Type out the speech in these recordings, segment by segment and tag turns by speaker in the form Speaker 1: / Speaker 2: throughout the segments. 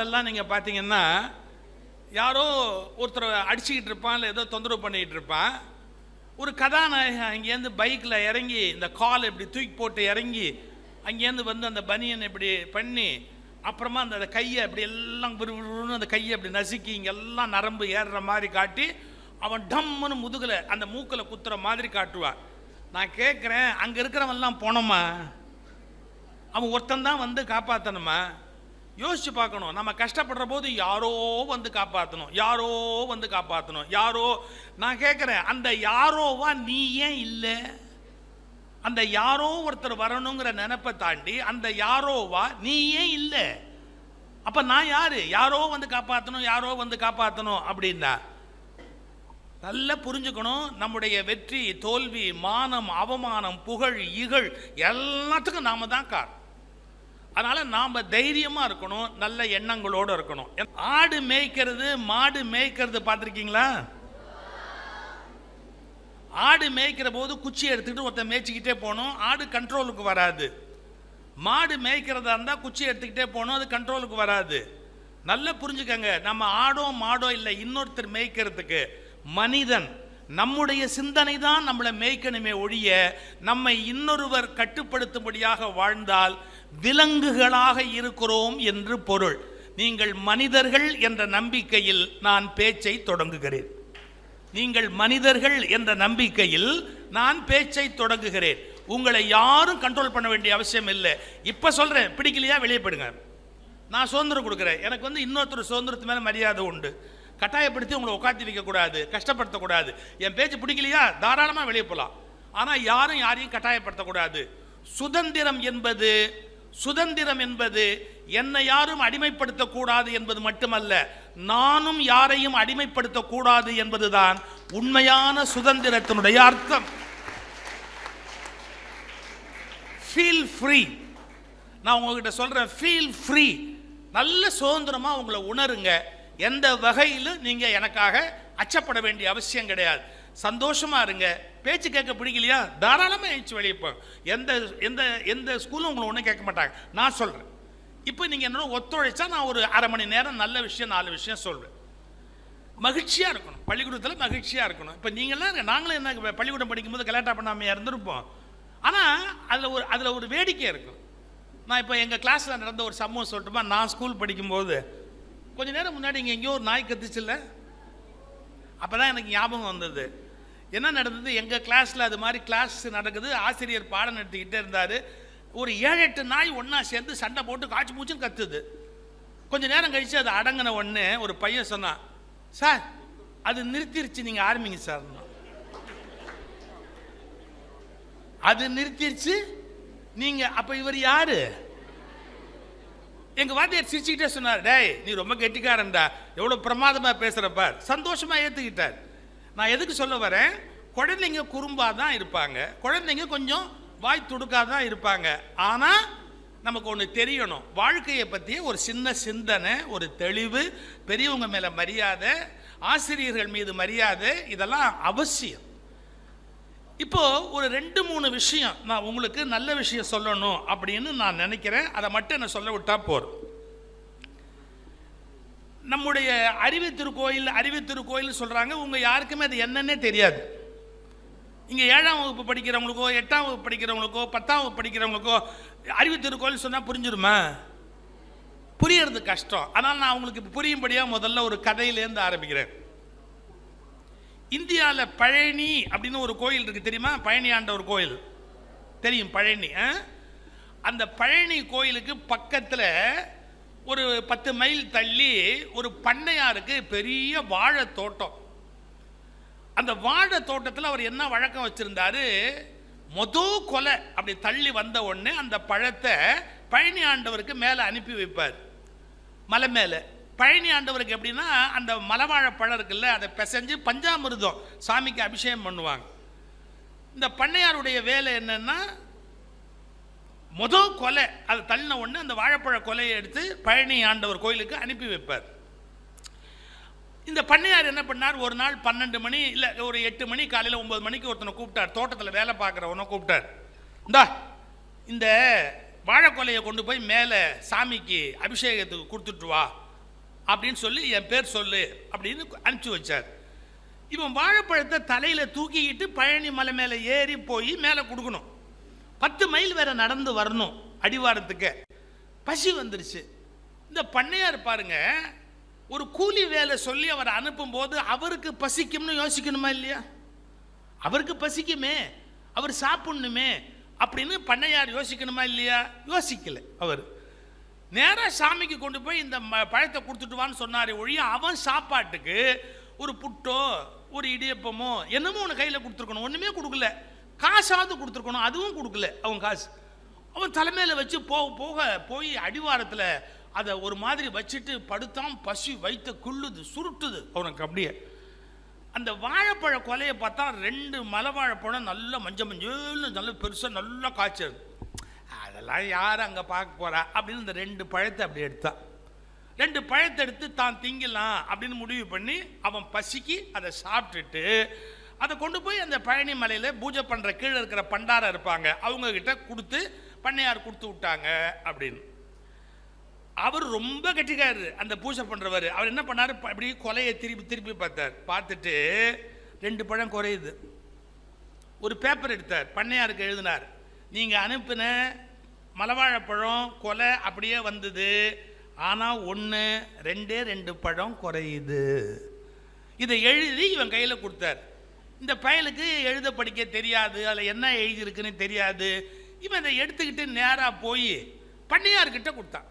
Speaker 1: சினிமாலெல்லாம் நீங்கள் பார்த்தீங்கன்னா யாரோ ஒருத்தர் அடிச்சுக்கிட்டு இருப்பான் இல்லை ஏதோ தொந்தரவு பண்ணிக்கிட்டு இருப்பான். ஒரு கதாநாயகன் அங்கேருந்து பைக்கில் இறங்கி இந்த கால் இப்படி தூக்கி போட்டு இறங்கி அங்கேருந்து வந்து அந்த பனியன் இப்படி பண்ணி அப்புறமா அந்த அந்த கையை அப்படி எல்லாம் விறுவிறுன்னு அந்த கையை அப்படி நசுக்கி இங்கெல்லாம் நரம்பு ஏறுற மாதிரி காட்டி அவன் டம்முன்னு முதுகில் அந்த மூக்கில் குத்துற மாதிரி காட்டுவான் நான் கேட்குறேன் அங்கே இருக்கிறவன்லாம் போனோமா? அவன் ஒருத்தன் தான் வந்து காப்பாற்றணுமா யோசிச்சு பார்க்கணும். நம்ம கஷ்டப்படுற போது யாரோ வந்து காப்பாற்றணும் யாரோ வந்து காப்பாற்றணும் யாரோ நான் கேட்குறேன் அந்த யாரோவா நீ ஏன் இல்லை? அந்த யாரோ ஒருத்தர் வரணுங்கிற நினைப்பை தாண்டி அந்த யாரோவா நீ ஏன் இல்லை? அப்போ நான் யாரு? யாரோ வந்து காப்பாற்றணும் யாரோ வந்து காப்பாற்றணும் அப்படின்னா நல்லா புரிஞ்சுக்கணும். நம்முடைய வெற்றி தோல்வி மானம் அவமானம் புகழ் இகழ் எல்லாத்துக்கும் நாம தான் காரணம். அதனால் நாம் தைரியமாக இருக்கணும் நல்ல எண்ணங்களோடு இருக்கணும். ஆடு மேய்க்கிறது மாடு மேய்க்கிறது பார்த்துருக்கீங்களா? ஆடு மேய்க்கிற போது குச்சி எடுத்துக்கிட்டு ஒருத்தன் மேய்ச்சிக்கிட்டே போகணும் ஆடு கண்ட்ரோலுக்கு வராது. மாடு மேய்க்கிறதா இருந்தால் குச்சி எடுத்துக்கிட்டே போகணும் அது கண்ட்ரோலுக்கு வராது. நல்லா புரிஞ்சுக்கங்க நம்ம ஆடோ மாடோ இல்லை இன்னொருத்தர் மேய்க்கிறதுக்கு மனிதன் நம்முடைய சிந்தனை தான் நம்மளை மேய்க்கணுமே ஒழிய நம்மை இன்னொருவர் கட்டுப்படுத்தும்படியாக வாழ்ந்தால் விலங்குகளாக இருக்கிறோம் என்று பொருள். நீங்கள் மனிதர்கள் என்ற நம்பிக்கையில் நான் பேச்சை தொடங்குகிறேன். நீங்கள் மனிதர்கள் என்ற நம்பிக்கையில் நான் பேச்சை தொடங்குகிறேன். உங்களை யாரும் கண்ட்ரோல் பண்ண வேண்டிய அவசியம் இல்லை. இப்போ சொல்கிறேன் பிடிக்கலையா வெளியே போயிடுங்க. நான் சுதந்திரம் கொடுக்குறேன். எனக்கு வந்து இன்னொருத்தர் சுதந்திரத்து மேலே மரியாதை உண்டு. கட்டாயப்படுத்தி உங்களை உட்காந்து வைக்கக்கூடாது கஷ்டப்படுத்தக்கூடாது என் பேச்சு பிடிக்கலையா? தாராளமாக வெளியே போகலாம் ஆனால் யாரும் யாரையும் கட்டாயப்படுத்தக்கூடாது சுதந்திரம் என்பது சுதந்திரம் என்பது என்னை யாரும் அடிமைப்படுத்தக்கூடாது என்பது மட்டுமல்ல நானும் யாரையும் அடிமைப்படுத்தக்கூடாது என்பதுதான் உண்மையான சுதந்திரத்தினுடைய அர்த்தம். ஃபீல் ஃப்ரீ நான் உங்ககிட்ட சொல்றேன் ஃபீல் ஃப்ரீ நல்ல சுதந்திரமா உங்களை உணருங்க. எந்த வகையிலும் நீங்க எனக்காக அச்சப்பட வேண்டிய அவசியம் கிடையாது. சந்தோஷமா இருங்க. பேச்சு கேட்க பிடிக்கலையா? தாராளமாக எழுச்சி வெளியே எந்த எந்த எந்த ஸ்கூலும் உங்களை ஒன்றும் கேட்க மாட்டாங்க. நான் சொல்கிறேன் இப்போ நீங்கள் என்னோட ஒத்துழைச்சா நான் ஒரு அரை மணி நேரம் நல்ல விஷயம் நாலு விஷயம் சொல்வேன் மகிழ்ச்சியாக இருக்கணும். பள்ளிக்கூடத்தில் மகிழ்ச்சியாக இருக்கணும். இப்போ நீங்களாம் நாங்களும் என்ன பள்ளிக்கூடம் படிக்கும்போது கலாட்டா பண்ணாமல் இருந்திருப்போம். ஆனால் அதில் ஒரு அதில் ஒரு வேடிக்கை இருக்கும். நான் இப்போ எங்கள் கிளாஸில் நடந்த ஒரு சம்பவம் சொல்லட்டுமா? நான் ஸ்கூல் படிக்கும்போது கொஞ்ச நேரம் முன்னாடி இங்கே எங்கேயோ ஒரு நாய் கத்துச்சுல்ல? அப்போ தான் எனக்கு ஞாபகம் வந்தது. என்ன நடந்தது? எங்கள் கிளாஸில் அது மாதிரி கிளாஸ் நடக்குது. ஆசிரியர் பாடம் நடத்திக்கிட்டே இருந்தார். ஒரு ஏழு எட்டு நாய் ஒன்றா சேர்ந்து சண்டை போட்டு காய்ச்சி மூச்சுன்னு கத்துது. கொஞ்ச நேரம் கழித்து அது அடங்கின ஒன்று ஒரு பையன் சொன்னான் சார் அது நிறுத்திருச்சு நீங்கள் ஆரம்பிங்க சார். அது நிறுத்திருச்சு? நீங்கள் அப்போ இவர் யாரு? எங்க வாத்தியார் சிரிச்சுக்கிட்டே சொன்னார் டேய் நீ ரொம்ப கெட்டிக்காரன்டா. எவ்வளோ பிரமாதமாக பேசுற சந்தோஷமாக ஏற்றுக்கிட்டார் நான் எதுக்கு சொல்ல வரேன்? குழந்தைங்க குறும்பாக தான் இருப்பாங்க. குழந்தைங்க கொஞ்சம் வாய் துடுக்காக தான் இருப்பாங்க. ஆனால் நமக்கு ஒன்று தெரியணும். வாழ்க்கையை பற்றிய ஒரு சின்ன சிந்தனை ஒரு தெளிவு பெரியவங்க மேலே மரியாதை ஆசிரியர்கள் மீது மரியாதை இதெல்லாம் அவசியம். இப்போ ஒரு ரெண்டு மூணு விஷயம் நான் உங்களுக்கு நல்ல விஷயம் சொல்லணும் அப்படின்னு நான் நினைக்கிறேன். அதை மட்டும் என்ன சொல்ல விட்டா போதும். நம்முடைய அறிவு திருக்கோயில் அறிவு திருக்கோயில் யாருக்குமே அது என்னன்னே தெரியாது. இங்கே ஏழாம் வகுப்பு படிக்கிறவங்களுக்கோ எட்டாம் வகுப்பு படிக்கிறவங்களுக்கோ பத்தாம் வகுப்பு படிக்கிறவங்களுக்கோ அறிவு திருக்கோயில் சொன்னா புரிஞ்சிருமா? புரியறது கஷ்டம். ஆனால் நான் அவங்களுக்கு இப்போ புரியும்படியாக முதல்ல ஒரு கதையிலேருந்து ஆரம்பிக்கிறேன். இந்தியாவில் பழனி அப்படின்னு ஒரு கோயில் இருக்குது தெரியுமா? பழனி ஆண்ட ஒரு கோயில். தெரியும் பழனி ஆ? அந்த பழனி கோயிலுக்கு பக்கத்தில் ஒரு பத்து மைல் தள்ளி ஒரு பண்ணையாருக்கு பெரிய வாழை தோட்டம். அந்த வாழை தோட்டத்தில் அவர் என்ன வழக்கம் வச்சுருந்தாரு? மொத கொலை. அப்படி தள்ளி வந்த உடனே அந்த பழத்தை பழனி ஆண்டவருக்கு மேலே அனுப்பி வைப்பார். மலை மேலே. பழனி ஆண்டவருக்கு எப்படின்னா அந்த மலவாழை பழம் இருக்குல்ல அதை பிசைஞ்சு பஞ்சாமிருதம் சாமிக்கு அபிஷேகம் பண்ணுவாங்க. இந்த பண்ணையாருடைய வேலை என்னென்னா முதல் கொலை அதை தள்ளின ஒன்று அந்த வாழைப்பழ கொலையை எடுத்து பழனி ஆண்டவர் கோயிலுக்கு அனுப்பி வைப்பார். இந்த பண்ணையார் என்ன பண்ணார்? ஒரு நாள் பன்னெண்டு மணி இல்லை ஒரு எட்டு மணி காலையில் ஒன்பது மணிக்கு ஒருத்தனை கூப்பிட்டார். தோட்டத்தில் வேலை பார்க்குறவனை கூப்பிட்டார். இந்தா இந்த வாழைக்கொலையை கொண்டு போய் மேலே சாமிக்கு அபிஷேகத்துக்கு கொடுத்துட்டு வா அப்படின்னு சொல்லி என் பேர் சொல்லு அப்படின்னு அனுப்பிச்சு வச்சார். இவன் வாழைப்பழத்தை தலையில் தூக்கிக்கிட்டு பழனி மலை மேலே ஏறி போய் மேலே கொடுக்கணும். பத்து மைல் வேற நடந்து வரணும் அடிவாரத்துக்கு. பசி வந்துருச்சு. இந்த பண்ணையார் பாருங்க ஒரு கூலி வேலை சொல்லி அவரை அனுப்பும்போது அவருக்கு பசிக்கும்னு யோசிக்கணுமா இல்லையா? அவருக்கு பசிக்குமே அவர் சாப்பிடணுமே அப்படின்னு பண்ணையார் யோசிக்கணுமா இல்லையா? யோசிக்கல அவர். நேராக சாமிக்கு கொண்டு போய் இந்த ம- பழத்தை கொடுத்துட்டு வான்னு ஒழிய அவன் சாப்பாட்டுக்கு ஒரு புட்டோ ஒரு இடியப்பமோ என்னமோ ஒன்று கையில் கொடுத்துருக்கணும். ஒன்றுமே கொடுக்கல. காசாவது கொடுத்துருக்கணும் அதுவும் கொடுக்கல அவன் காசு. அவன் தலைமையில் வச்சு போக போக போய் அடிவாரத்தில் அதை ஒரு மாதிரி வச்சுட்டு படுத்தான் பசி வைத்த குள்ளுது சுருட்டுது அவனுக்கு அப்படியே. அந்த வாழைப்பழ கொலையை பார்த்தா ரெண்டு மலை வாழைப்பழம் நல்ல மஞ்சள் மஞ்சள்னு நல்ல பெருசாக நல்லா காய்ச்சது அதெல்லாம் யார் அங்கே பார்க்க போகிறா அப்படின்னு இந்த ரெண்டு பழத்தை அப்படி எடுத்தான் ரெண்டு பழத்தை எடுத்து தான் திங்கலாம் அப்படின்னு முடிவு பண்ணி அவன் பசிக்கு அதை சாப்பிட்டுட்டு அதை கொண்டு போய் அந்த பழனி மலையில் பூஜை பண்ணுற கீழே இருக்கிற பண்டாரம் இருப்பாங்க. அவங்கக்கிட்ட கொடுத்து பண்ணையார் கொடுத்து விட்டாங்க அப்படின்னு. அவர் ரொம்ப கெட்டிக்காரு அந்த பூஜை பண்ணுறவர் அவர் என்ன பண்ணார்? அப்படி கொலையை திருப்பி திருப்பி பார்த்தார். பார்த்துட்டு ரெண்டு பழம் குறையுது. ஒரு பேப்பர் எடுத்தார். பண்ணையாருக்கு எழுதினார். நீங்கள் அனுப்பின மலவாழைப்பழம் கொலை அப்படியே வந்தது. ஆனால் ஒன்று ரெண்டே ரெண்டு பழம் குறையுது. இதை எழுதி இவன் கையில் கொடுத்தார். இந்த பயலுக்கு எழுத படிக்க தெரியாது அதில் என்ன எழுதியிருக்குன்னு தெரியாது. இவன் இதை எடுத்துக்கிட்டு நேராக போய் பண்ணையார்கிட்ட கொடுத்தான்.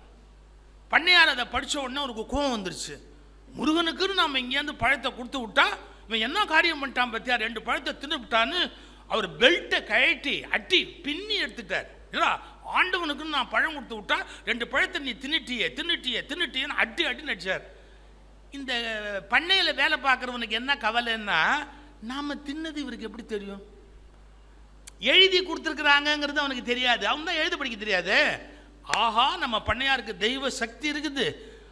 Speaker 1: பண்ணையார் அதை படித்த உடனே அவருக்கு கோவம் வந்துருச்சு. முருகனுக்குன்னு நம்ம இங்கேருந்து பழத்தை கொடுத்து விட்டா இவன் என்ன காரியம் பண்ணிட்டான் பத்தியா? ரெண்டு பழத்தை தின்னு விட்டான்னு அவர் பெல்ட்டை கழட்டி அட்டி பின்னி எடுத்துட்டார். இல்லா ஆண்டவனுக்குன்னு நான் பழம் கொடுத்து விட்டா ரெண்டு பழத்தை நீ தின்னுட்டியே தின்னுட்டியே தின்னுட்டியன்னு அட்டி அட்டி நடிச்சார். இந்த பண்ணையில் வேலை பார்க்குறவனுக்கு என்ன கவலைன்னா நாம் தின்னது இவருக்கு எப்படி தெரியும்? எழுதி கொடுத்துருக்குறாங்கங்கிறது அவனுக்கு தெரியாது. அவன் தான் எழுத படிக்க தெரியாது. ஆஹா நம்ம பண்ணையாருக்கு தெய்வ சக்தி இருக்குது.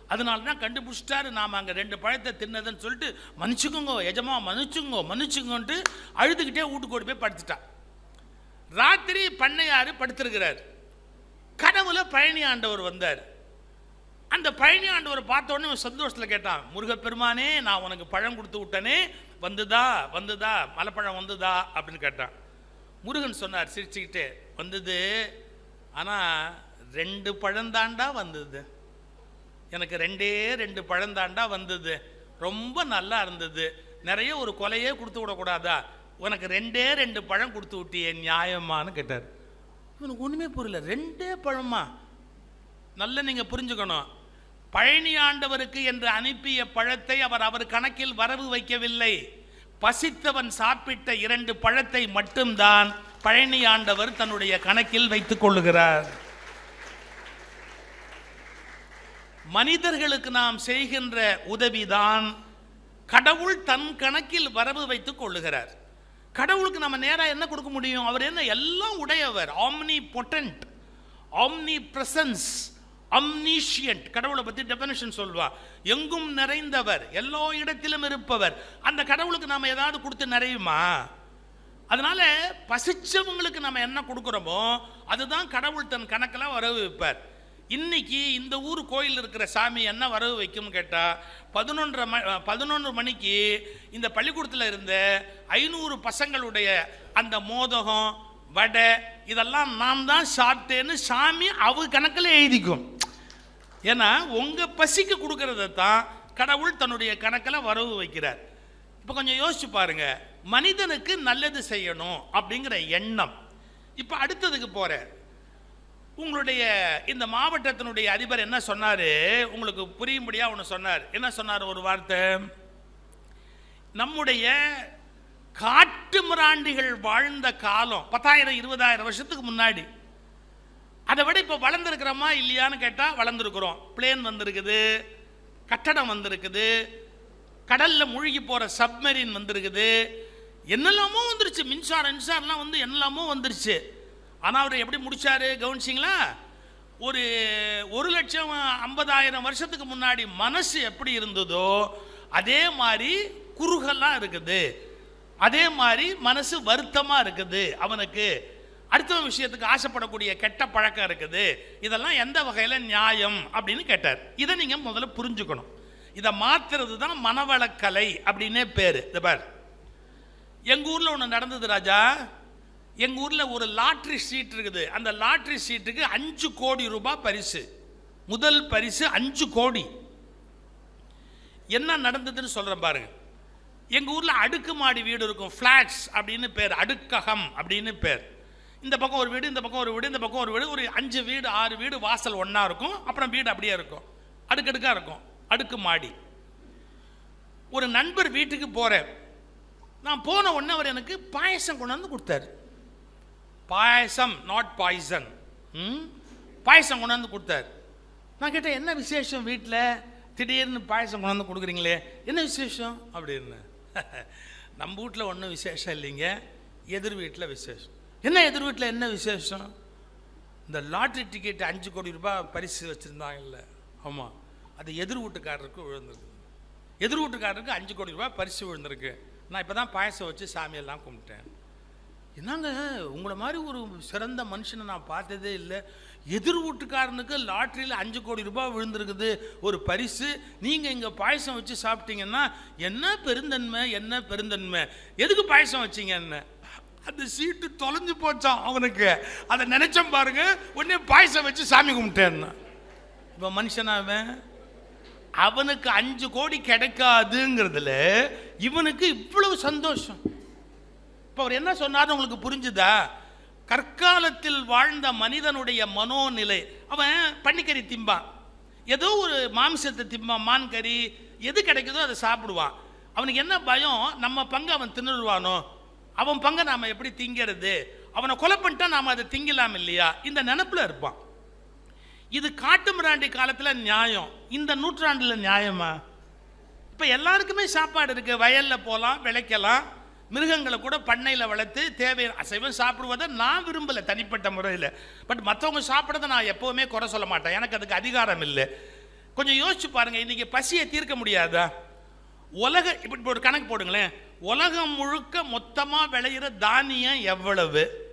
Speaker 1: அதனால தான் கண்டுபிடிச்சிட்டாரு. நாம் அங்கே ரெண்டு பழத்தை தின்னதுன்னு சொல்லிட்டு மன்னிச்சுக்கோங்க எஜமா மன்னிச்சுங்கோ மன்னிச்சுங்கோன்ட்டு அழுதுகிட்டே வீட்டுக்கு போய் படுத்துட்டான். ராத்திரி பண்ணையார் படுத்திருக்கிறார். கனவுல பழனி ஆண்டவர் வந்தார். அந்த பழனி ஆண்டவர் பார்த்த சந்தோஷத்தில் கேட்டான் முருகப்பெருமானே நான் உனக்கு பழம் கொடுத்து விட்டனே. வந்துதா வந்துதா மலைப்பழம் வந்துதா? அப்படின்னு கேட்டான். முருகன் சொன்னார் சிரிச்சுக்கிட்டே வந்தது. ஆனால் ரெண்டு பழந்தாண்டா வந்தது. எனக்கு ரெண்டே ரெண்டு பழந்தாண்டா வந்தது. ரொம்ப நல்லா இருந்தது. நிறைய ஒரு கொலையே கொடுத்து விடக்கூடாதா? உனக்கு ரெண்டே ரெண்டு பழம் கொடுத்து விட்டியே நியாயமான்னு கேட்டார். இவனுக்கு ஒன்றுமே புரியல. ரெண்டே பழமா? நல்ல நீங்கள் புரிஞ்சுக்கணும். பழனி ஆண்டவருக்கு என்று அனுப்பிய பழத்தை அவர் அவர் கணக்கில் வரவு வைக்கவில்லை. பசித்தவன் சாப்பிட்ட இரண்டு பழத்தை மட்டும்தான் பழனி ஆண்டவர் தன்னுடைய கணக்கில் வைத்துக் கொள்ளுகிறார். மனிதர்களுக்கு நாம் செய்கின்ற உதவிதான் கடவுள் தன் கணக்கில் வரவு வைத்துக் கொள்ளுகிறார். கடவுளுக்கு நம்ம நேராக என்ன கொடுக்க முடியும்? அவர் என்ன? எல்லாம் உடையவர். Omnipotent omnipresence omniscient கடவுளை பற்றி டெஃபினேஷன் சொல்வா எங்கும் நிறைந்தவர் எல்லா இடத்திலும் இருப்பவர். அந்த கடவுளுக்கு நாம் ஏதாவது கொடுத்து நிறையுமா? அதனால பசிச்சவங்களுக்கு நம்ம என்ன கொடுக்குறோமோ அதுதான் கடவுள் தன் கணக்கில் வரவு வைப்பார். இன்னைக்கு இந்த ஊர் கோயில் இருக்கிற சாமி என்ன வரவு வைக்கும்னு கேட்டால் பதினொன்றரை ம பதினொன்று மணிக்கு இந்த பள்ளிக்கூடத்தில் இருந்த ஐநூறு பசங்களுடைய அந்த மோதகம் வடை இதெல்லாம் நான் தான் சாப்பிட்டேன்னு சாமி அவ கணக்கில் எழுதிக்கும். ஏன்னா உங்கள் பசிக்கு கொடுக்கறத தான் கடவுள் தன்னுடைய கணக்கில் வரவு வைக்கிறார். இப்போ கொஞ்சம் யோசிச்சு பாருங்க. மனிதனுக்கு நல்லது செய்யணும் அப்படிங்கிற எண்ணம். இப்போ அடுத்ததுக்கு போகிறேன் உங்களுடைய இந்த மாவட்டத்தினுடைய அதிபர் என்ன சொன்னார்? உங்களுக்கு புரியும்படியாக ஒன்று சொன்னார். என்ன சொன்னார் ஒரு வார்த்தை? நம்முடைய காட்டு மிராண்டிகள் வாழ்ந்த காலம் பத்தாயிரம் இருபதாயிரம் வருஷத்துக்கு முன்னாடி. அதை விட இப்போ வளர்ந்துருக்கிறோமா இல்லையான்னு கேட்டால் வளர்ந்துருக்குறோம். பிளேன் வந்திருக்குது கட்டடம் வந்திருக்குது கடலில் மூழ்கி போகிற சப்மரீன் வந்திருக்குது. என்னெல்லாமோ வந்துருச்சு. மின்சாரம் மின்சாரம்லாம் வந்து என்னெல்லாமோ வந்துருச்சு. ஆனால் அவர் எப்படி முடிச்சாரு? கவனிச்சிங்களா? ஒரு ஒரு லட்சம் ஐம்பதாயிரம் வருஷத்துக்கு முன்னாடி மனசு எப்படி இருந்ததோ அதே மாதிரி குறுகெல்லாம் இருக்குது. அதே மாதிரி மனசு வருத்தமாக இருக்குது. அவனுக்கு அடுத்த விஷயத்துக்கு ஆசைப்படக்கூடிய கெட்ட பழக்கம் இருக்குது. இதெல்லாம் எந்த வகையில் நியாயம் அப்படின்னு கேட்டார். இதை நீங்கள் முதல்ல புரிஞ்சுக்கணும். இதை மாற்றுறது தான் மனவளக்கலை அப்படின்னே பேர். இந்த பார். எங்கள் ஊரில் ஒன்று நடந்தது ராஜா. எங்கள் ஊரில் ஒரு லாட்ரி சீட் இருக்குது. அந்த லாட்ரி சீட்டுக்கு அஞ்சு கோடி ரூபாய் பரிசு. முதல் பரிசு அஞ்சு கோடி. என்ன நடந்ததுன்னு சொல்கிறேன் பாருங்கள் எங்கள் ஊரில் அடுக்கு அடுக்குமாடி வீடு இருக்கும். ஃப்ளாட்ஸ் அப்படின்னு பேர். அடுக்ககம் அப்படின்னு பேர். இந்த பக்கம் ஒரு வீடு இந்த பக்கம் ஒரு வீடு இந்த பக்கம் ஒரு வீடு. ஒரு அஞ்சு வீடு ஆறு வீடு வாசல் ஒன்றா இருக்கும். அப்புறம் வீடு அப்படியே இருக்கும். அடுக்கடுக்காக இருக்கும். அடுக்கு மாடி. ஒரு நண்பர் வீட்டுக்கு போகிறேன் நான் போன உடனே அவர் எனக்கு பாயசம் கொண்டாந்து கொடுத்தாரு. பாயசம் நாட் பாய்சன் ம்? பாயசம் கொண்டாந்து கொடுத்தாரு. நான் கேட்டேன் என்ன விசேஷம் வீட்டில் திடீர்னு பாயசம் கொண்டாந்து கொடுக்குறீங்களே. என்ன விசேஷம்? அப்படின்னு. நம்ம வீட்டில் ஒன்றும் விசேஷம் இல்லைங்க. எதிர் வீட்டில் விசேஷம். என்ன எதிர் வீட்டில் என்ன விசேஷம்? இந்த லாட்ரி டிக்கெட் அஞ்சு கோடி ரூபாய் பரிசு வச்சுருந்தாங்கல்ல. ஆமாம் அது எதிர் வீட்டுக்காரருக்கு விழுந்திருக்கு. எதிர் வீட்டுக்காரருக்கு அஞ்சு கோடி ரூபாய் பரிசு விழுந்திருக்கு. நான் இப்போ தான் பாயசம் வச்சு சாமியெல்லாம் கும்பிட்டேன். என்னங்க உங்களை மாதிரி ஒரு சிறந்த மனுஷனை நான் பார்த்ததே இல்லை. எதிர் வீட்டுக்காரனுக்கு லாட்ரியில் அஞ்சு கோடி ரூபாய் விழுந்திருக்குது ஒரு பரிசு. நீங்கள் இங்கே பாயசம் வச்சு சாப்பிட்டீங்கன்னா என்ன பெருந்தன்மை என்ன பெருந்தன்மை? எதுக்கு பாயசம் வச்சீங்க என்ன? அந்த சீட்டு தொலைஞ்சு போச்சான் அவனுக்கு? அதை நினைச்சோம் பாருங்க உடனே பாயசம் வச்சு சாமி கும்பிட்டேன்னா இப்போ மனுஷனா அவன்? அவனுக்கு அஞ்சு கோடி கிடைக்காதுங்கிறதுல இவனுக்கு இவ்வளவு சந்தோஷம். இப்போ அவர் என்ன சொன்னார் உங்களுக்கு புரிஞ்சுதா? கற்காலத்தில் வாழ்ந்த மனிதனுடைய மனோநிலை. அவன் பன்னிக்கறி திம்பான். ஏதோ ஒரு மாம்சத்தை திம்பான் மான் கறி எது கிடைக்குதோ அதை சாப்பிடுவான். அவனுக்கு என்ன பயம்? நம்ம பங்கு அவன் தின்னுடுவானோ அவன் பங்கை நாம் எப்படி திங்கிறது? அவனை கொலை பண்ணிட்டா நாம் அதை திங்கலாம் இல்லையா? இந்த நினப்பில் இருப்பான். இது காட்டு மிராண்டி காலத்தில் நியாயம். இந்த நூற்றாண்டில் நியாயமா? இப்போ எல்லாருக்குமே சாப்பாடு இருக்குது வயலில் போகலாம் விளைக்கலாம். மிருகங்களை கூட பண்ணையில் வளர்த்து தேவை அசைவம் சாப்பிடுவதை நான் விரும்பலை தனிப்பட்ட முறையில். பட் மற்றவங்க சாப்பிட்றத நான் எப்போவுமே குறை சொல்ல மாட்டேன். எனக்கு அதுக்கு அதிகாரம் இல்லை. கொஞ்சம் யோசிச்சு பாருங்க இன்றைக்கி பசியை தீர்க்க முடியாதா? உலக இப்படி ஒரு கணக்கு போடுங்களேன். உலகம் முழுக்க மொத்தமாக விளையிற தானியம் எவ்வளவு?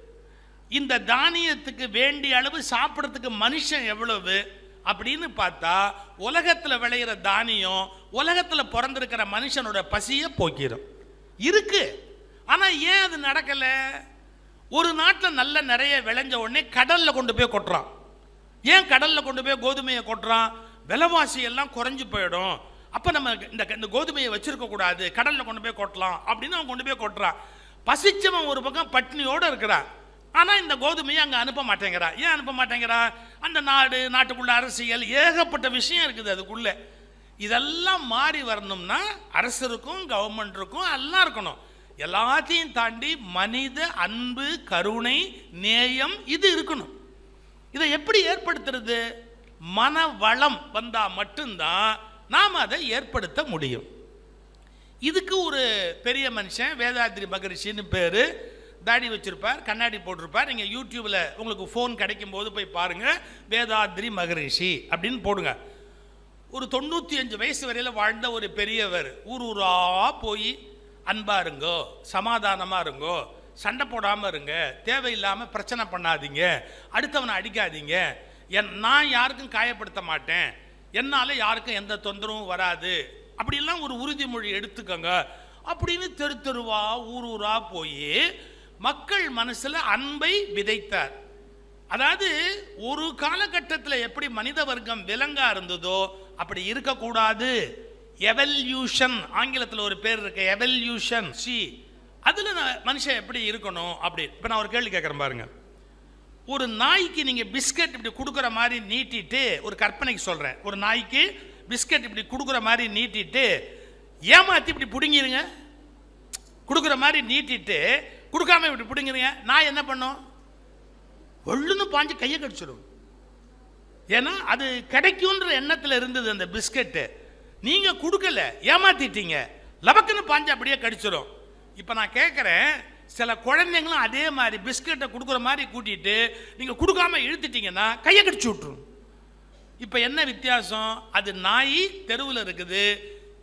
Speaker 1: இந்த தானியத்துக்கு வேண்டிய அளவு சாப்பிட்றதுக்கு மனுஷன் எவ்வளவு? அப்படின்னு பார்த்தா உலகத்தில் விளையிற தானியம் உலகத்தில் பிறந்திருக்கிற மனுஷனோட பசியை போக்கிடும் இருக்கு. ஆனால் ஏன் அது நடக்கலை? ஒரு நாட்டில் நல்ல நிறைய விளைஞ்ச உடனே கடலில் கொண்டு போய் கொட்டுறான். ஏன் கடலில் கொண்டு போய் கோதுமையை கொட்டுறான்? விலைவாசி எல்லாம் குறைஞ்சு போயிடும். அப்போ நம்ம இந்த இந்த கோதுமையை வச்சுருக்கக்கூடாது கூடாது. கொண்டு போய் கொட்டலாம் அப்படின்னு அவன் கொண்டு போய் கொட்டுறான். பசிச்சவன் ஒரு பக்கம் பட்டினியோடு இருக்கிறான். ஆனால் இந்த கோதுமையை அங்கே அனுப்ப மாட்டேங்கிறா ஏன் அனுப்ப மாட்டேங்கிறா அந்த நாடு நாட்டுக்குள்ள அரசியல் ஏகப்பட்ட விஷயம் இருக்குது அதுக்குள்ளே. இதெல்லாம் மாறி வரணும்னா அரசருக்கும் கவர்மெண்ட்டுக்கும் எல்லாம் இருக்கணும். எல்லாத்தையும் தாண்டி மனித அன்பு கருணை நேயம் இது இருக்கணும். இதை எப்படி ஏற்படுத்துறது? மன வளம் வந்தால் மட்டும்தான் நாம் அதை ஏற்படுத்த முடியும். இதுக்கு ஒரு பெரிய மனுஷன் வேதாத்ரி மகரிஷின்னு பேர் தாடி வச்சுருப்பார் கண்ணாடி போட்டிருப்பார். நீங்கள் யூடியூப்பில் உங்களுக்கு ஃபோன் கிடைக்கும் போது போய் பாருங்கள் வேதாத்ரி மகரிஷி அப்படின்னு போடுங்க. ஒரு தொண்ணூற்றி அஞ்சு வயசு வரையில் வாழ்ந்த ஒரு பெரியவர். ஊர் ஊரா போய் அன்பாக இருங்கோ சமாதானமாக இருங்கோ சண்டை போடாமல் இருங்க தேவையில்லாமல் பிரச்சனை பண்ணாதீங்க அடுத்தவனை அடிக்காதீங்க என் நான் யாருக்கும் காயப்படுத்த மாட்டேன் என்னால் யாருக்கும் எந்த தொந்தரவும் வராது. அப்படிலாம் ஒரு உறுதிமொழி எடுத்துக்கோங்க. அப்படின்னு தெரு தெருவா ஊர் ஊரா போய் மக்கள் மனசில் அன்பை விதைத்தார். அதாவது ஒரு காலகட்டத்தில் எப்படி மனித வர்க்கம் விலங்கா இருந்ததோ அப்படி இருக்கக்கூடாது. எவல்யூஷன் ஆங்கிலத்தில் ஒரு பேர் இருக்கு எவல்யூஷன் சி அதில் மனுஷன் எப்படி இருக்கணும் அப்படி. இப்போ நான் ஒரு கேள்வி கேட்குறேன் பாருங்க. ஒரு நாய்க்கு நீங்கள் பிஸ்கட் இப்படி கொடுக்குற மாதிரி நீட்டிட்டு ஒரு கற்பனைக்கு சொல்கிறேன் ஒரு நாய்க்கு பிஸ்கட் இப்படி கொடுக்குற மாதிரி நீட்டிட்டு ஏமாத்தி இப்படி பிடுங்கிருங்க. கொடுக்குற மாதிரி நீட்டிட்டு கொடுக்காம இப்படி பிடுங்கிருங்க. நான் என்ன பண்ணும்? ஒள்ளுன்னு பாஞ்சு கையை கடிச்சிடும். ஏன்னா அது கிடைக்கும்ன்ற எண்ணத்தில் இருந்தது அந்த பிஸ்கெட்டு. நீங்கள் கொடுக்கல ஏமாத்திட்டீங்க. லபக்குன்னு பாஞ்சு அப்படியே கடிச்சிடும் இப்போ நான் கேட்குறேன் சில குழந்தைங்களும் அதே மாதிரி பிஸ்கட்டை கொடுக்குற மாதிரி கூட்டிட்டு நீங்கள் கொடுக்காம இழுத்துட்டீங்கன்னா கையை கடிச்சு விட்ரும் இப்போ என்ன வித்தியாசம்? அது நாய் தெருவில் இருக்குது.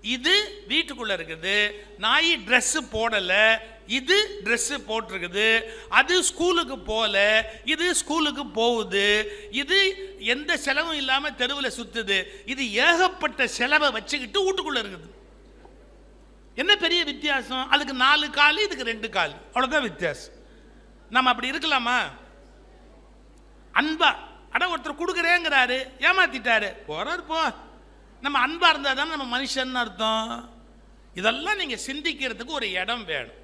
Speaker 1: இது வீட்டுக்குள்ள இருக்குது. நாய் ட்ரெஸ்ஸு போடல. இது ட்ரெஸ்ஸு போட்டிருக்குது. அது ஸ்கூலுக்கு போகல இது ஸ்கூலுக்கு போகுது. இது எந்த செலவும் இல்லாமல் தெருவில் சுத்துது. இது ஏகப்பட்ட செலவை வச்சுக்கிட்டு வீட்டுக்குள்ள இருக்குது. என்ன பெரிய வித்தியாசம்? அதுக்கு நாலு கால் இதுக்கு ரெண்டு கால். அவ்வளோதான் வித்தியாசம். நம்ம அப்படி இருக்கலாமா? அன்பா அட ஒருத்தர் கொடுக்குறேங்கிறாரு ஏமாத்திட்டாரு. போறார் போ. நம்ம அன்பாக இருந்தால் தானே நம்ம மனுஷன் அர்த்தம்? இதெல்லாம் நீங்கள் சிந்திக்கிறதுக்கு ஒரு இடம் வேணும்.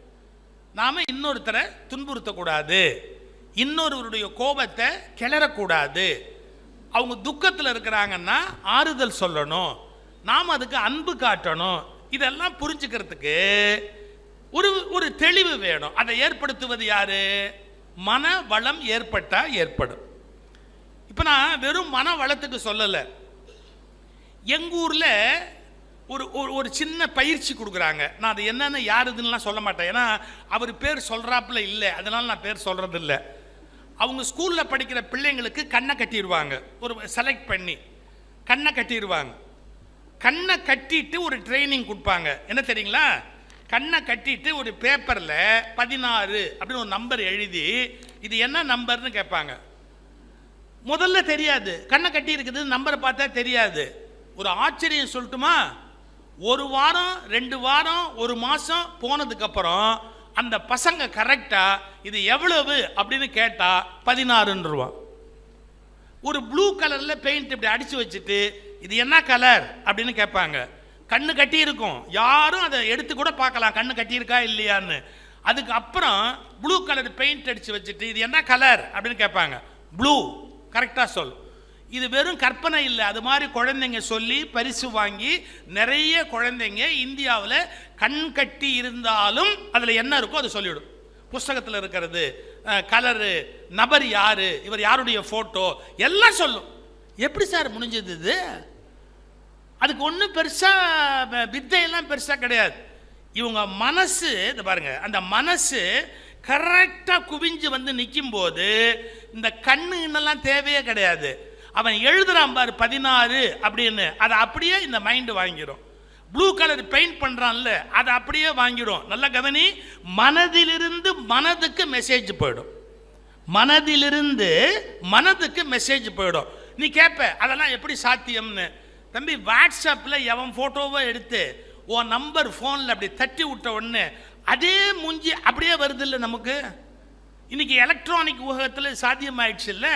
Speaker 1: நாம இன்னொருத்தரை துன்புறுத்தக்கூடாது. இன்னொருவருடைய கோபத்தை கிளறக்கூடாது. அவங்க துக்கத்தில் இருக்கிறாங்கன்னா ஆறுதல் சொல்லணும். நாம் அதுக்கு அன்பு காட்டணும். இதெல்லாம் புரிஞ்சுக்கிறதுக்கு ஒரு ஒரு தெளிவு வேணும். அதை ஏற்படுத்துவது யாரு? மன வளம் ஏற்பட்டால் ஏற்படும். இப்போ நான் வெறும் மன வளத்துக்கு சொல்லலை. எங்கள் ஊரில் ஒரு ஒரு ஒரு சின்ன பயிற்சி கொடுக்குறாங்க. நான் அது என்னென்ன யாருதுன்னுலாம் சொல்ல மாட்டேன். ஏன்னா அவர் பேர் சொல்கிறாப்புல இல்லை. அதனால் நான் பேர் சொல்கிறதில்ல இல்லை அவங்க ஸ்கூலில் படிக்கிற பிள்ளைங்களுக்கு கண்ணை கட்டிடுவாங்க ஒரு செலக்ட் பண்ணி. கண்ணை கட்டிடுவாங்க கண்ணை கட்டிட்டு ஒரு ட்ரைனிங் கொடுப்பாங்க. என்ன தெரியுங்களா? கண்ணை கட்டிட்டு ஒரு பேப்பரில் பதினாறு அப்படின்னு ஒரு நம்பர் எழுதி இது என்ன நம்பர்னு கேட்பாங்க. முதல்ல தெரியாது. கண்ணை கட்டி இருக்குது நம்பரை பார்த்தா தெரியாது. ஒரு ஆச்சரியம் சொல்லட்டுமா? ஒரு வாரம் ரெண்டு வாரம் ஒரு மாதம் போனதுக்கப்புறம் அந்த பசங்க கரெக்டாக இது எவ்வளவு அப்படின்னு கேட்டால் பதினாறுன்னு ரூபா ஒரு ப்ளூ கலரில் பெயிண்ட் இப்படி அடித்து வச்சுட்டு இது என்ன கலர் அப்படின்னு கேட்பாங்க. கண்ணு கட்டி இருக்கும். யாரும் அதை எடுத்து கூட பார்க்கலாம். கண்ணு கட்டியிருக்கா இல்லையான்னு. அதுக்கு அப்புறம் ப்ளூ கலர் பெயிண்ட் அடித்து வச்சுட்டு இது என்ன கலர் அப்படின்னு கேட்பாங்க. ப்ளூ கரெக்டாக சொல். இது வெறும் கற்பனை இல்லை. அது மாதிரி குழந்தைங்க சொல்லி பரிசு வாங்கி நிறைய குழந்தைங்க இந்தியாவில் கண் கட்டி இருந்தாலும் அதில் என்ன இருக்கோ அதை சொல்லிவிடும். புஸ்தகத்தில் இருக்கிறது கலரு நபர் யார் இவர் யாருடைய ஃபோட்டோ எல்லாம் சொல்லும். எப்படி சார் முடிஞ்சது இது? அதுக்கு ஒன்றும் பெருசாக வித்தையெல்லாம் பெருசாக கிடையாது. இவங்க மனசு இது பாருங்க அந்த மனசு கரெக்டாக குவிஞ்சு வந்து நிற்கும் போது இந்த கண்ணு இன்னெல்லாம் தேவையே கிடையாது. அவன் எழுதுறான் பாரு பதினாறு அப்படின்னு. அதை அப்படியே இந்த மைண்டு வாங்கிடும் ப்ளூ கலர் பெயிண்ட் பண்ணுறான்ல அதை அப்படியே வாங்கிடும் நல்ல கவனி மனதிலிருந்து மனதுக்கு மெசேஜ் போயிடும். மனதிலிருந்து மனதுக்கு மெசேஜ் போயிடும். நீ கேட்ப அதெல்லாம் எப்படி சாத்தியம்னு? தம்பி வாட்ஸ்அப்பில் எவன் ஃபோட்டோவை எடுத்து உன் நம்பர் ஃபோனில் அப்படி தட்டி விட்ட உடனே அதே மூஞ்சி அப்படியே வருது இல்லை நமக்கு? இன்றைக்கி எலக்ட்ரானிக் உலகத்தில் சாத்தியமாயிடுச்சு இல்லை?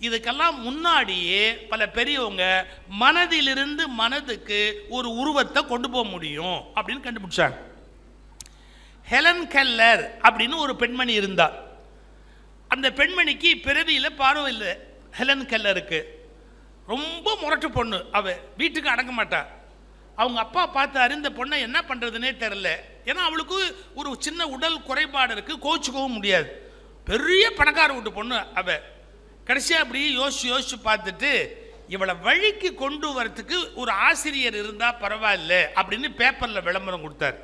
Speaker 1: இதுக்கெல்லாம் முன்னாடியே பல பெரியவங்க மனதிலிருந்து மனதுக்கு ஒரு உருவத்தை கொண்டு போக முடியும் அப்படின்னு கண்டுபிடிச்சாங்க. ஹெலன் கெல்லர் அப்படின்னு ஒரு பெண்மணி இருந்தார். அந்த பெண்மணிக்கு பிறவியில் பார்வை இல்லை. ஹெலன் கெல்லருக்கு. ரொம்ப முரட்டு பொண்ணு. அவ வீட்டுக்கு அடங்க மாட்டா. அவங்க அப்பா பார்த்தாரு இந்த பொண்ணை என்ன பண்ணுறதுனே தெரில ஏன்னா அவளுக்கு ஒரு சின்ன உடல் குறைபாடு இருக்குது கோச்சுக்கவும் முடியாது. பெரிய பணக்கார வீட்டு பொண்ணு அவள் கடைசியாக அப்படி யோசிச்சு யோசிச்சு பார்த்துட்டு இவளை வழிக்கு கொண்டு வரத்துக்கு ஒரு ஆசிரியர் இருந்தால் பரவாயில்ல அப்படின்னு பேப்பரில் விளம்பரம் கொடுத்தார்.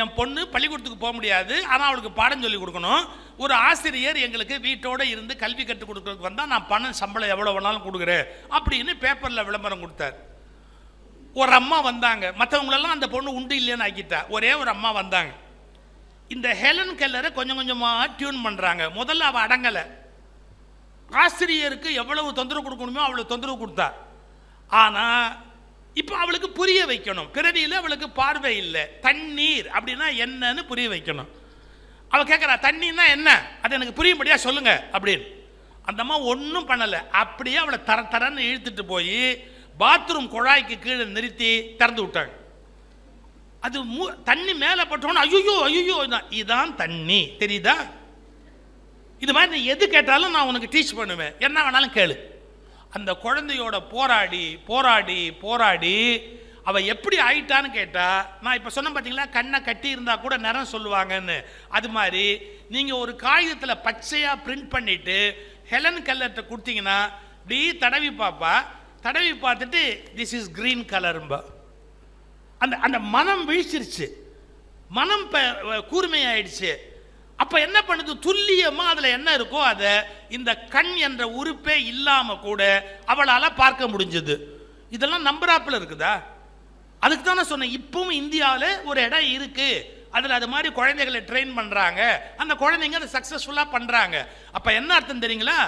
Speaker 1: என் பொண்ணு பள்ளிக்கூடத்துக்கு போக முடியாது ஆனால் அவளுக்கு பாடம் சொல்லி கொடுக்கணும். ஒரு ஆசிரியர் எங்களுக்கு வீட்டோடு இருந்து கல்வி கற்றுக் கொடுக்கறதுக்கு வந்தால் நான் பணம் சம்பளம் எவ்வளோ வேணாலும் கொடுக்குறேன் அப்படின்னு பேப்பரில் விளம்பரம் கொடுத்தார். ஒரு அம்மா வந்தாங்க. மற்றவங்களெல்லாம் அந்த பொண்ணு உண்டு இல்லைன்னு ஆக்கிட்டா. ஒரே ஒரு அம்மா வந்தாங்க. இந்த ஹெலன் கெல்லரை கொஞ்சம் கொஞ்சமாக டியூன் பண்ணுறாங்க முதல்ல அவள் அடங்கலை. ஆசிரியருக்கு எவ்வளவு தொந்தரவு கொடுக்கணுமோ அவ்வளவு தொந்தரவு கொடுத்தார். ஆனால் இப்போ அவளுக்கு புரிய வைக்கணும். பிறவியில் அவளுக்கு பார்வை இல்லை. தண்ணீர் அப்படின்னா என்னன்னு புரிய வைக்கணும். அவள் கேட்குறா தண்ணின்னா என்ன? அது எனக்கு புரியும்படியாக சொல்லுங்க அப்படின்னு. அந்த அம்மா ஒன்றும் பண்ணலை. அப்படியே அவளை தர தரன்னு இழுத்துட்டு போய் பாத்ரூம் குழாய்க்கு கீழே நிறுத்தி திறந்து விட்டாங்க. அது மூ தண்ணி மேலே பட்டோன்னு ஐயோ ஐயோ இதான் தண்ணி. தெரியுதா? இது மாதிரி நீ எது கேட்டாலும் நான் உனக்கு டீச் பண்ணுவேன். என்ன வேணாலும் கேளு. அந்த குழந்தையோட போராடி போராடி போராடி அவள் எப்படி ஆயிட்டான்னு கேட்டால் நான் இப்போ சொன்ன பார்த்தீங்களா கண்ணை கட்டி இருந்தால் கூட நிறம் சொல்லுவாங்கன்னு. அது மாதிரி நீங்கள் ஒரு காகிதத்தில் பச்சையாக பிரிண்ட் பண்ணிவிட்டு ஹெலன் கல்லர்கிட்ட கொடுத்தீங்கன்னா இப்படி தடவி பார்ப்பா தடவி பார்த்துட்டு திஸ் இஸ் கிரீன் கலரும்பா அந்த அந்த மனம் வீழ்ச்சிருச்சு. மனம் இப்போ கூர்மையாயிடுச்சு. அப்போ என்ன பண்ணுது? துல்லியமாக அதில் என்ன இருக்கோ அதை இந்த கண் என்ற உறுப்பே இல்லாமல் கூட அவளால் பார்க்க முடிஞ்சது. இதெல்லாம் நம்பராப்பில் இருக்குதா? அதுக்கு தான் நான் சொன்னேன் இப்பவும் இந்தியாவில் ஒரு இடம் இருக்குது அதில் அது மாதிரி குழந்தைகளை ட்ரெயின் பண்ணுறாங்க அந்த குழந்தைங்க அதை சக்ஸஸ்ஃபுல்லாக பண்ணுறாங்க அப்போ என்ன அர்த்தம் தெரியுங்களா?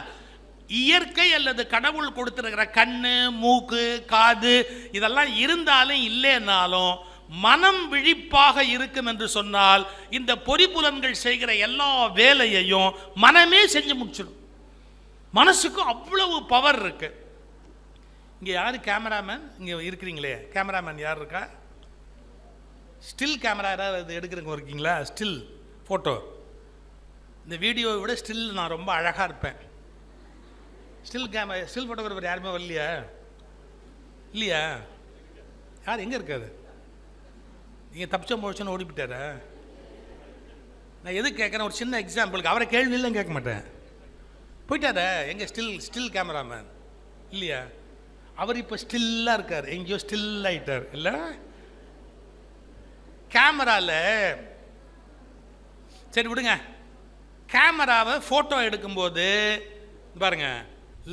Speaker 1: இயற்கை அல்லது கடவுள் கொடுத்துருக்கிற கண்ணு மூக்கு காது இதெல்லாம் இருந்தாலும் இல்லைன்னாலும் மனம் விழிப்பாக இருக்கும் என்று சொன்னால் இந்த பொறிப்புலன்கள் செய்கிற எல்லா வேலையையும் மனமே செஞ்சு முடிச்சிடும். மனசுக்கு அவ்வளவு பவர் இருக்கு. இங்கே யார் கேமராமேன் இங்கே இருக்கிறீங்களே. கேமராமேன் யார் இருக்கா? ஸ்டில் கேமரா யாராவது எடுக்கிறவங்க இருக்கீங்களா? ஸ்டில் ஃபோட்டோ இந்த வீடியோவை விட ஸ்டில் நான் ரொம்ப அழகாக இருப்பேன். ஸ்டில் கேமரா ஸ்டில் ஃபோட்டோகிராஃபர் யாருமே வரலையா? இல்லையா? யார் எங்கே இருக்காது நீங்கள் தப்பிச்ச முழிச்சோன்னு ஓடிப்பிட்டாரா? நான் எது கேட்குறேன்? ஒரு சின்ன எக்ஸாம்பிளுக்கு அவரை கேள்வி இல்லைன்னு கேட்க மாட்டேன். போயிட்டாரா? எங்கே ஸ்டில் ஸ்டில் கேமராமேன் இல்லையா? அவர் இப்போ ஸ்டில்லாக இருக்கார். எங்கேயோ ஸ்டில் ஆயிட்டார். இல்லை? கேமராவில் சரி விடுங்க. கேமராவை ஃபோட்டோ எடுக்கும்போது பாருங்க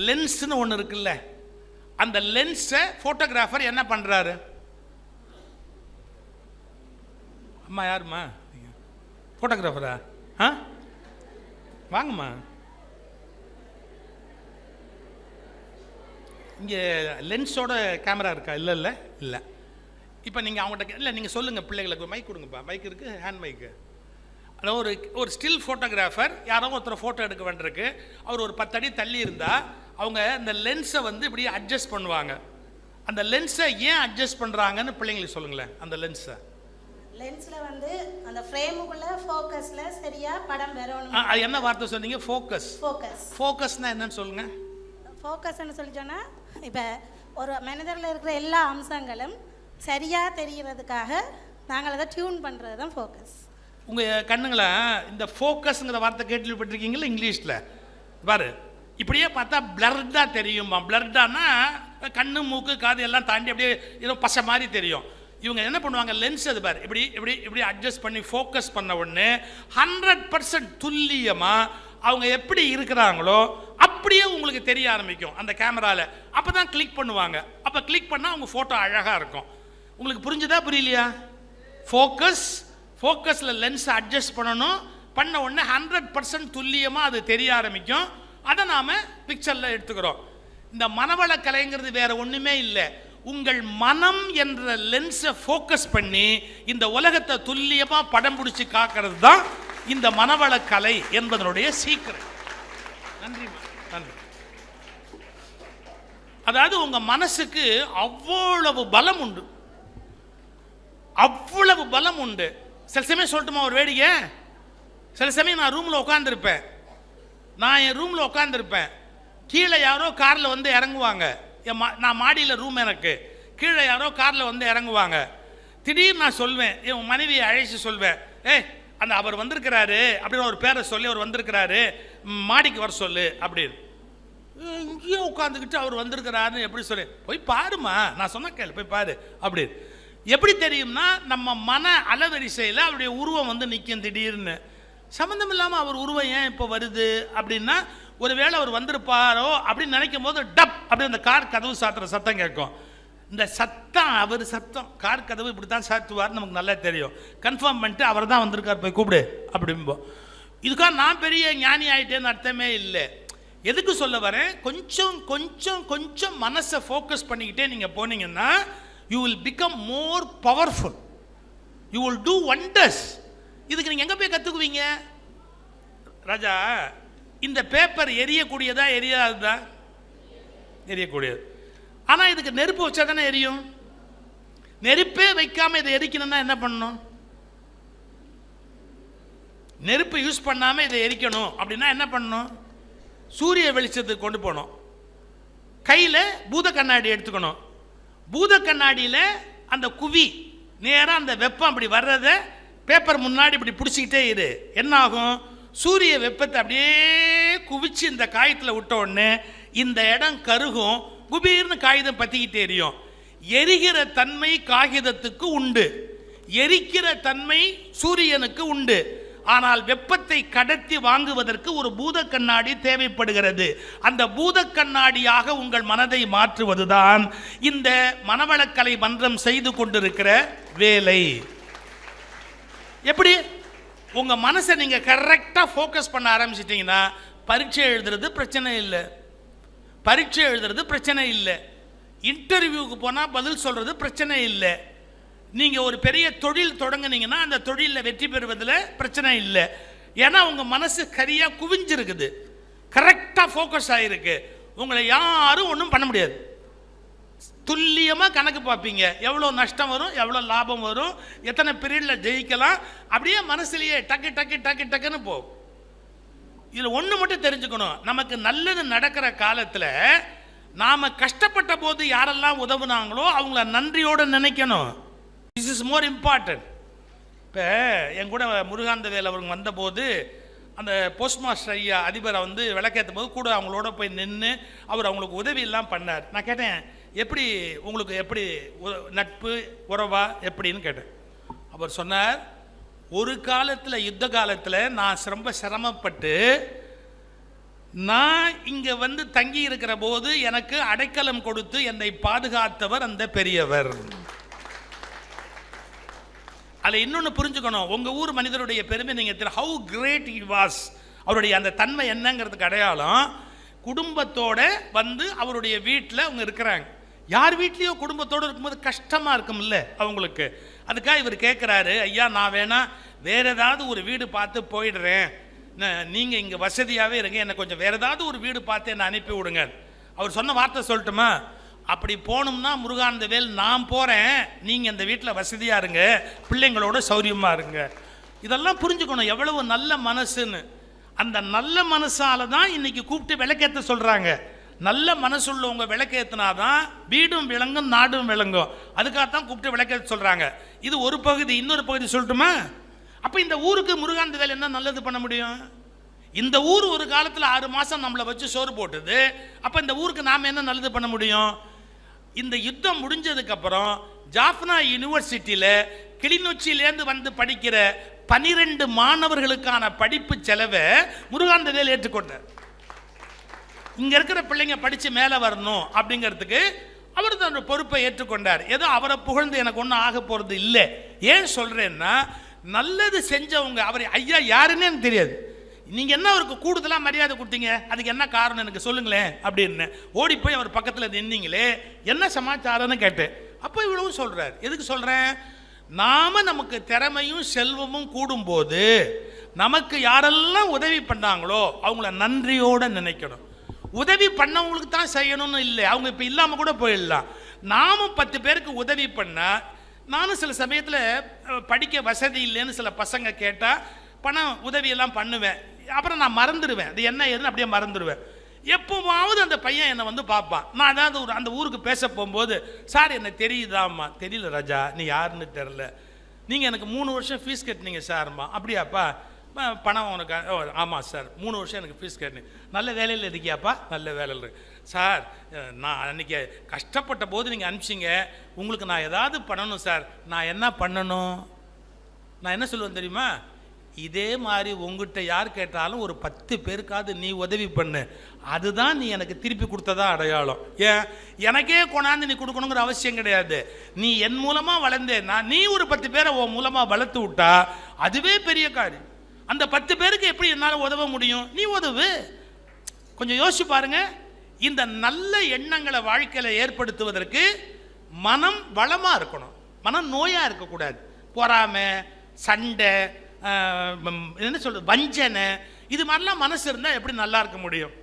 Speaker 1: லென்ஸ்னு ஒன்று இருக்குல்ல. அந்த லென்ஸை ஃபோட்டோகிராஃபர் என்ன பண்ணுறாரு அம்மா யாரும்மா? ஃபோட்டோகிராஃபரா ஆ? வாங்கம்மா. இங்கே லென்ஸோட கேமரா இருக்கா? இல்லை இல்லை. இல்லை. இப்போ நீங்கள் அவங்ககிட்ட இல்லை நீங்கள் சொல்லுங்கள் பிள்ளைகளுக்கு மைக் கொடுங்கப்பா. மைக் இருக்குது ஹேண்ட் மைக்கு அதாவது ஒரு ஒரு ஸ்டில் ஃபோட்டோகிராஃபர் யாரோ ஒருத்தர் ஃபோட்டோ எடுக்க வேண்டியிருக்கு அவர் ஒரு பத்தடி தள்ளி இருந்தால் அவங்க அந்த லென்ஸை வந்து இப்படி அட்ஜஸ்ட் பண்ணுவாங்க. அந்த லென்ஸை ஏன் அட்ஜஸ்ட் பண்ணுறாங்கன்னு பிள்ளைங்களுக்கு சொல்லுங்களேன் அந்த லென்ஸை
Speaker 2: லென்ஸ்ல வந்து அந்த ஃப்ரேமுக்குள்ள ஃபோக்கஸ்ல சரியா படம் வரணும்.
Speaker 1: அது என்ன வார்த்தை சொன்னீங்க? ஃபோக்கஸ்.
Speaker 2: ஃபோக்கஸ்.
Speaker 1: ஃபோக்கஸ்னால் என்னன்னு சொல்லுங்கள்
Speaker 2: ஃபோக்கஸ்னு சொல்லி சொன்னா இப்போ ஒரு மனிதரில் இருக்கிற எல்லா அம்சங்களும் சரியா தெரியறதுக்காக நாங்கள் அதை டியூன் பண்ணுறது தான் ஃபோக்கஸ்
Speaker 1: உங்கள் கண்ணுங்களா இந்த ஃபோக்கஸ்ங்கிற வார்த்தை கேள்விப்பட்டிருக்கீங்களா இங்கிலீஷில்? பாரு இப்படியே பார்த்தா பிளர்டாக தெரியுமா பிளர்டானா கண்ணு மூக்கு காது எல்லாம் தாண்டி அப்படியே ஏதோ பசை மாதிரி தெரியும். இவங்க என்ன பண்ணுவாங்க? லென்ஸ் அது பாரு. இப்படி இப்படி இப்படி அட்ஜஸ்ட் பண்ணி ஃபோக்கஸ் பண்ண உடனே ஹண்ட்ரட் பர்சன்ட் துல்லியமாக அவங்க எப்படி இருக்கிறாங்களோ அப்படியே உங்களுக்கு தெரிய ஆரம்பிக்கும் அந்த கேமராவில் அப்போ தான் கிளிக் பண்ணுவாங்க. அப்போ கிளிக் பண்ணால் அவங்க ஃபோட்டோ அழகாக இருக்கும். உங்களுக்கு புரிஞ்சுதா புரியலையா? ஃபோக்கஸ் ஃபோக்கஸில் லென்ஸை அட்ஜஸ்ட் பண்ணணும். பண்ண உடனே ஹண்ட்ரட் பர்சன்ட் துல்லியமாக அது தெரிய ஆரம்பிக்கும். அதை நாம் பிக்சரில் எடுத்துக்கிறோம். இந்த மனவள கலைங்கிறது வேறு ஒன்றுமே இல்லை. உங்கள் மனம் என்ற லென்ஸை ஃபோக்கஸ் பண்ணி இந்த உலகத்தை துல்லியமாக படம் பிடிச்சி காக்கிறது தான் இந்த மனவள கலை என்பதனுடைய சீக்கிரம் நன்றி நன்றி. அதாவது உங்கள் மனசுக்கு அவ்வளவு பலம் உண்டு. அவ்வளவு பலம் உண்டு. சில சமயம் சொல்லட்டுமா ஒரு வேடிக்கை? சில சமயம் நான் ரூமில் உட்காந்துருப்பேன் நான் என் ரூமில் உட்காந்துருப்பேன் கீழே யாரோ காரில் வந்து இறங்குவாங்க. என் மா நான் மாடியில் ரூம் எனக்கு. கீழே யாரோ காரில் வந்து இறங்குவாங்க. திடீர்னு நான் சொல்வேன் என் மனைவியை அழைச்சி சொல்வேன். ஏய் அந்த அவர் வந்திருக்கிறாரு அப்படின்னு ஒரு பேரை சொல்லி அவர் வந்திருக்கிறாரு. மாடிக்கு வர சொல்லு அப்படின்னு. இங்கேயே உட்காந்துக்கிட்டு அவர் வந்திருக்கிறாருன்னு எப்படி சொல்லு போய் பாருமா நான் சொன்ன கேளு போய் பாரு அப்படி எப்படி தெரியும்னா நம்ம மன அலவரிசையில் அவருடைய உருவம் வந்து நிற்கும் திடீர்னு. சம்மந்தம் இல்லாமல் அவர் உருவம் ஏன் இப்போ வருது அப்படின்னா ஒருவேளை அவர் வந்திருப்பாரோ அப்படின்னு நினைக்கும் போது டப் அப்படி அந்த கார் கதவு சாத்துற சத்தம் கேட்கும். இந்த சத்தம் அவர் சத்தம் கார் கதவு இப்படி தான் சாத்துவார் நமக்கு நல்லா தெரியும். கன்ஃபார்ம் பண்ணிட்டு அவர் தான் வந்திருக்கார் போய் கூப்பிடு அப்படிம்போம் இதுக்காக நான் பெரிய ஞானி ஆகிட்டேன்னு அர்த்தமே இல்லை. எதுக்கு சொல்ல வரேன்? கொஞ்சம் கொஞ்சம் கொஞ்சம் மனசை ஃபோக்கஸ் பண்ணிக்கிட்டே நீங்கள் போனீங்கன்னா you will become more powerful you will do wonders இதுக்கு நீங்கள் எங்கே போய் கற்றுக்குவீங்க ராஜா இந்த பேப்பர் எரியக்கூடியதா எரியாததா? எரியக்கூடியது. ஆனால் இதுக்கு நெருப்பு வச்சா தானே எரியும்? நெருப்பே வைக்காமல் இதை எரிக்கணும்னா என்ன பண்ணணும்? நெருப்பு யூஸ் பண்ணாமல் இதை எரிக்கணும். அப்படின்னா என்ன பண்ணணும்? சூரிய வெளிச்சத்துக்கு கொண்டு போகணும். கையில் பூத கண்ணாடி எடுத்துக்கணும். பூத கண்ணாடியில் அந்த குவி நேராக அந்த வெப்பம் அப்படி வர்றத பேப்பர் முன்னாடி இப்படி பிடிச்சிக்கிட்டே இரு. என்ன ஆகும்? சூரிய வெப்பத்தை அப்படியே குவிச்சு இந்த காயத்தில் விட்ட உடனே இந்த இடம் கருகும். குபீர்னு காகிதம் பற்றிக்கிட்டே எரியும். எரிகிற தன்மை காகிதத்துக்கு உண்டு. எரிக்கிற தன்மை சூரியனுக்கு உண்டு. ஆனால் வெப்பத்தை கடத்தி வாங்குவதற்கு ஒரு பூத கண்ணாடி தேவைப்படுகிறது. அந்த பூத கண்ணாடியாக உங்கள் மனதை மாற்றுவதுதான் இந்த மனவளக்கலை மன்றம் செய்து கொண்டிருக்கிற வேலை. எப்படி? உங்கள் மனசை நீங்கள் கரெக்டாக ஃபோக்கஸ் பண்ண ஆரம்பிச்சிட்டிங்கன்னா பரீட்சை எழுதுறது பிரச்சனை இல்லை. பரீட்சை எழுதுறது பிரச்சனை இல்லை. இன்டர்வியூவுக்கு போனால் பதில் சொல்கிறது பிரச்சனை இல்லை. நீங்கள் ஒரு பெரிய தொழில் தொடங்குனீங்கன்னா அந்த தொழிலில் வெற்றி பெறுவதில் பிரச்சனை இல்லை. ஏன்னா உங்கள் மனசு கரியாக குவிஞ்சிருக்குது. கரெக்டாக ஃபோக்கஸ் ஆகிருக்கு உங்களை யாரும் ஒன்றும் பண்ண முடியாது. துல்லியமாக கணக்கு பார்ப்பீங்க. எவ்வளோ நஷ்டம் வரும் எவ்வளோ லாபம் வரும் எத்தனை பீரியடில் ஜெயிக்கலாம். அப்படியே மனசுலேயே டக்கு டக்கு டக்கு டக்குன்னு போகும். இதில் ஒன்று மட்டும் தெரிஞ்சுக்கணும். நமக்கு நல்லது நடக்கிற காலத்தில் நாம் கஷ்டப்பட்ட போது யாரெல்லாம் உதவுனாங்களோ அவங்கள நன்றியோடு நினைக்கணும். திஸ் இஸ் மோர் இம்பார்ட்டன்ட் இப்போ என் கூட முருகாந்தவேல் அவங்க வந்தபோது அந்த போஸ்ட் மாஸ்டர் ஐயா அதிபரை வந்து விளக்கேற்றும் போது கூட அவங்களோட போய் நின்று அவர் அவங்களுக்கு உதவி எல்லாம் பண்ணார். நான் கேட்டேன் எப்படி உங்களுக்கு எப்படி நட்பு உறவா எப்படின்னு கேட்டேன். அவர் சொன்னார் ஒரு காலத்தில் யுத்த காலத்தில் நான் ரொம்ப சிரமப்பட்டு நான் இங்கே வந்து தங்கி இருக்கிற போது எனக்கு அடைக்கலம் கொடுத்து என்னை பாதுகாத்தவர் அந்த பெரியவர். அதில் இன்னொன்று புரிஞ்சுக்கணும் உங்கள் ஊர் மனிதருடைய பெருமை நீங்கள் ஹவு கிரேட் இ வாஸ் அவருடைய அந்த தன்மை என்னங்கிறதுக்கு அடையாளம் குடும்பத்தோடு வந்து அவருடைய வீட்டில் அவங்க இருக்கிறாங்க. யார் வீட்லேயோ குடும்பத்தோடு இருக்கும்போது கஷ்டமாக இருக்கும்ல? அவங்களுக்கு. அதுக்காக இவர் கேட்குறாரு ஐயா நான் வேணா வேறு ஏதாவது ஒரு வீடு பார்த்து போயிடுறேன். நீங்கள் இங்கே வசதியாகவே இருங்க. என்னை கொஞ்சம் வேறு ஏதாவது ஒரு வீடு பார்த்து என்னை அனுப்பி விடுங்க. அவர் சொன்ன வார்த்தை சொல்லட்டுமா? அப்படி போகணும்னா முருகானந்தவேல் நான் போகிறேன் நீங்கள் இந்த வீட்டில் வசதியாக இருங்க. பிள்ளைங்களோட சௌரியமாக இருங்க. இதெல்லாம் புரிஞ்சுக்கணும். எவ்வளவு நல்ல மனசுன்னு. அந்த நல்ல மனசால தான் இன்னைக்கு கூப்பிட்டு விளக்கேற்ற சொல்கிறாங்க நல்ல மனசுள்ளவங்க விளக்கேற்றினாதான் வீடும் விளங்கும் நாடும் விளங்கும். அதுக்காகத்தான் கூப்பிட்டு விளக்கேற்ற சொல்கிறாங்க இது ஒரு பகுதி இன்னொரு பகுதி சொல்லட்டுமா? அப்போ இந்த ஊருக்கு முருகாந்ததால் என்ன நல்லது பண்ண முடியும்? இந்த ஊர் ஒரு காலத்தில் ஆறு மாதம் நம்மளை வச்சு சோறு போட்டுது. அப்போ இந்த ஊருக்கு நாம் என்ன நல்லது பண்ண முடியும்? இந்த யுத்தம் முடிஞ்சதுக்கப்புறம் ஜாஃப்னா யூனிவர்சிட்டியில் கிளிநொச்சியிலேருந்து வந்து படிக்கிற பனிரெண்டு மாணவர்களுக்கான படிப்பு செலவை முருகானந்தவேல் ஏற்றுக்கொண்டார். இங்கே இருக்கிற பிள்ளைங்க படித்து மேலே வரணும் அப்படிங்கிறதுக்கு அவர் தன்னோட பொறுப்பை ஏற்றுக்கொண்டார். ஏதோ அவரை புகழ்ந்து எனக்கு ஒன்றும் ஆக போகிறது இல்லை. ஏன் சொல்கிறேன்னா நல்லது செஞ்சவங்க அவர் ஐயா யாருன்னே எனக்கு தெரியாது. நீங்கள் என்ன அவருக்கு கூடுதலாக மரியாதை கொடுத்தீங்க? அதுக்கு என்ன காரணம் எனக்கு சொல்லுங்களேன் அப்படின்னு ஓடி போய் அவர் பக்கத்தில் நின்னீங்களே என்ன சமாச்சாரம்னு கேட்டேன். அப்போ இவ்வளவும் சொல்கிறார் எதுக்கு சொல்கிறேன் நாம நமக்கு திறமையும் செல்வமும் கூடும்போது நமக்கு யாரெல்லாம் உதவி பண்ணாங்களோ அவங்கள நன்றியோடு நினைக்கணும். உதவி பண்ணவங்களுக்கு தான் செய்யணும்னு இல்லை. அவங்க இப்போ இல்லாமல் கூட போயிடலாம். நாமும் பத்து பேருக்கு உதவி பண்ணால் நானும் சில சமயத்தில் படிக்க வசதி இல்லைன்னு சில பசங்க கேட்டால் பணம் உதவியெல்லாம் பண்ணுவேன். அப்புறம் நான் மறந்துடுவேன். அது என்ன ஏதுன்னு அப்படியே மறந்துடுவேன். எப்போவாவது அந்த பையன் என்னை வந்து பார்ப்பான். நான் அதாவது ஒரு அந்த ஊருக்கு பேச போகும்போது சார் எனக்கு தெரியுதாம்மா? தெரியல ராஜா. நீ யாருன்னு தெரில நீங்கள் எனக்கு மூணு வருஷம் ஃபீஸ் கட்டினீங்க சார்மா அப்படியாப்பா? பணம் உனக்கு ஓ, ஆமாம் சார். மூணு வருஷம் எனக்கு ஃபீஸ் கட்டணும் நல்ல வேலையில் இருக்கியாப்பா? நல்ல வேலையில் இருக்கு சார் நான் அன்றைக்கி கஷ்டப்பட்ட போது நீங்கள் அனுப்பிச்சிங்க. உங்களுக்கு நான் ஏதாவது பண்ணணும் சார். நான் என்ன பண்ணணும்? நான் என்ன சொல்லுவேன் தெரியுமா? இதே மாதிரி உங்ககிட்ட யார் கேட்டாலும் ஒரு பத்து பேருக்காவது நீ உதவி பண்ணு. அதுதான் நீ எனக்கு திருப்பி கொடுத்ததா அடையாளம். ஏன்? எனக்கே கொண்டாந்து நீ கொடுக்கணுங்கிற அவசியம் கிடையாது. நீ என் மூலமாக வளர்ந்தேன்னா நீ ஒரு பத்து பேரை உன் மூலமாக வளர்த்து விட்டா அதுவே பெரிய காரியம். அந்த பத்து பேருக்கு எப்படி என்னால் உதவ முடியும்? நீ உதவு. கொஞ்சம் யோசிச்சு பாருங்க. இந்த நல்ல எண்ணங்களை வாழ்க்கையில் ஏற்படுத்துவதற்கு மனம் வளமாக இருக்கணும். மனம் நோயாக இருக்கக்கூடாது. பொறாமை சண்டை என்ன சொல்கிறது வஞ்சனை. இது மாதிரிலாம் மனசு இருந்தால் எப்படி நல்லா இருக்க முடியும்?